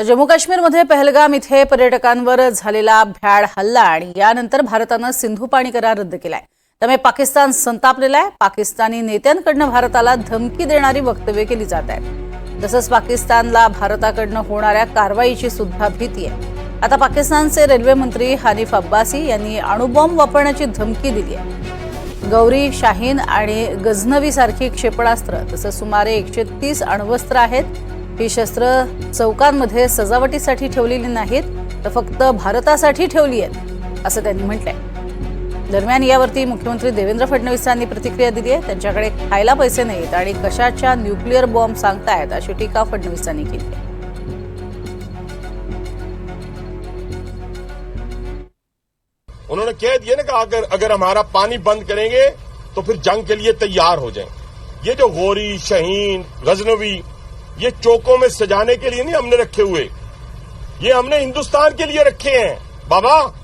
तर जम्मू काश्मीरमध्ये पहलगाम इथे पर्यटकांवर झालेला भ्याड हल्ला आणि यानंतर भारतानं सिंधू पाणी करार रद्द केलाय. त्यामुळे पाकिस्तान संतापलेला आहे. पाकिस्तानी नेत्यांकडनं भारताला धमकी देणारी वक्तव्य केली जात आहेत. तसंच पाकिस्तानला भारताकडनं होणाऱ्या कारवाईची सुद्धा भीती आहे. आता पाकिस्तानचे रेल्वे मंत्री हानिफ अब्बासी यांनी अणुबॉम्ब वापरण्याची धमकी दिली आहे. गौरी शाहीन आणि गझनवी सारखी क्षेपणास्त्र तसंच सुमारे एकशे तीस अण्वस्त्र आहेत. ही शस्त्र चौकांमध्ये सजावटीसाठी ठेवलेली नाहीत तर फक्त भारतासाठी ठेवली आहेत असं त्यांनी म्हटलंय. दरम्यान यावरती मुख्यमंत्री देवेंद्र फडणवीसांनी प्रतिक्रिया दिली आहे. त्यांच्याकडे खायला पैसे नाहीत आणि कशाच्या न्यूक्लिअर बॉम्ब सांगतायत अशी टीका फडणवीसांनी केली आहे. उन्होंने कह दिया ना कि अगर अगर हमारा पानी बंद करेंगे तो फिर जंग के लिए तैयार हो जाएं ये जो गोरी शहीन गजनवी ये चौकों में सजाने के लिए नहीं हमने रखे हुए। ये हमने हिंदुस्तान के लिए रखे हैं। बाबा,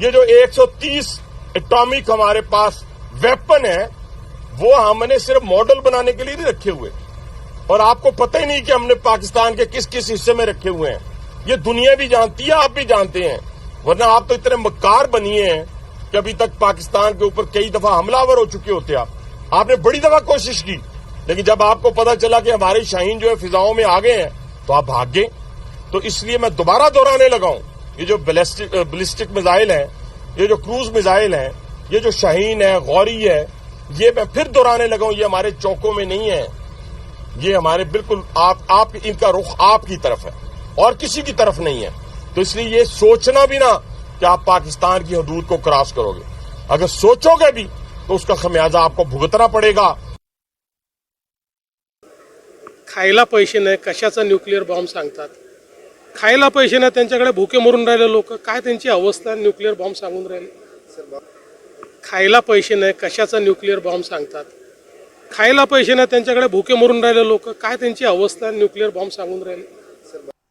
ये जो 130 एटॉमिक हमारे पास वेपन है, वो हमने सिर्फ़ मॉडल बनाने के लिए नहीं रखे हुए। और आपको पता ही नहीं कि हमने पाकिस्तान के किस किस हिस्से में रखे हुए हैं। ये दुनिया भी जानती है, आप भी जानते हैं। वरना आप तो इतने मक्कार बनिए हैं कि अभी तक पाकिस्तान के ऊपर कई दफ़ा हमलावर हो चुके होते आप। आपने बड़ी दफ़ा कोशिश की। لیکن جب آپ کو پتا چلا کہ ہمارے شاہین جو ہے فضاؤں میں آ گئے ہیں، تو آپ بھاگ گئے۔ تو اس لیے میں دوبارہ دہرانے لگا ہوں، یہ جو بلسٹک میزائل ہیں، یہ جو کروز میزائل ہیں، یہ جو شاہین ہے غوری ہے یہ میں پھر دہرانے لگا ہوں، یہ ہمارے چوکوں میں نہیں ہے یہ ہمارے بالکل آپ آپ ان کا رخ آپ کی طرف ہے، اور کسی کی طرف نہیں ہے۔ تو اس لیے یہ سوچنا بھی نہ کہ آپ پاکستان کی حدود کو کراس کرو گے۔ اگر سوچو گے بھی، تو اس کا خمیازہ آپ کو بھگتنا پڑے گا۔ खायला पैसे नाही कशाचा न्यूक्लिअर बॉम्ब सांगतात? खायला पैसे नाही त्यांच्याकडे भुके मरून राहिले लोक. काय त्यांची अवस्था न्यूक्लिअर बॉम्ब सांगून राहिले? खायला पैसे नाही कशाचा न्यूक्लिअर बॉम्ब सांगतात? खायला पैसे नाही त्यांच्याकडे भुके मरून राहिले लोक. काय त्यांची अवस्था न्यूक्लिअर बॉम्ब सांगून राहिले?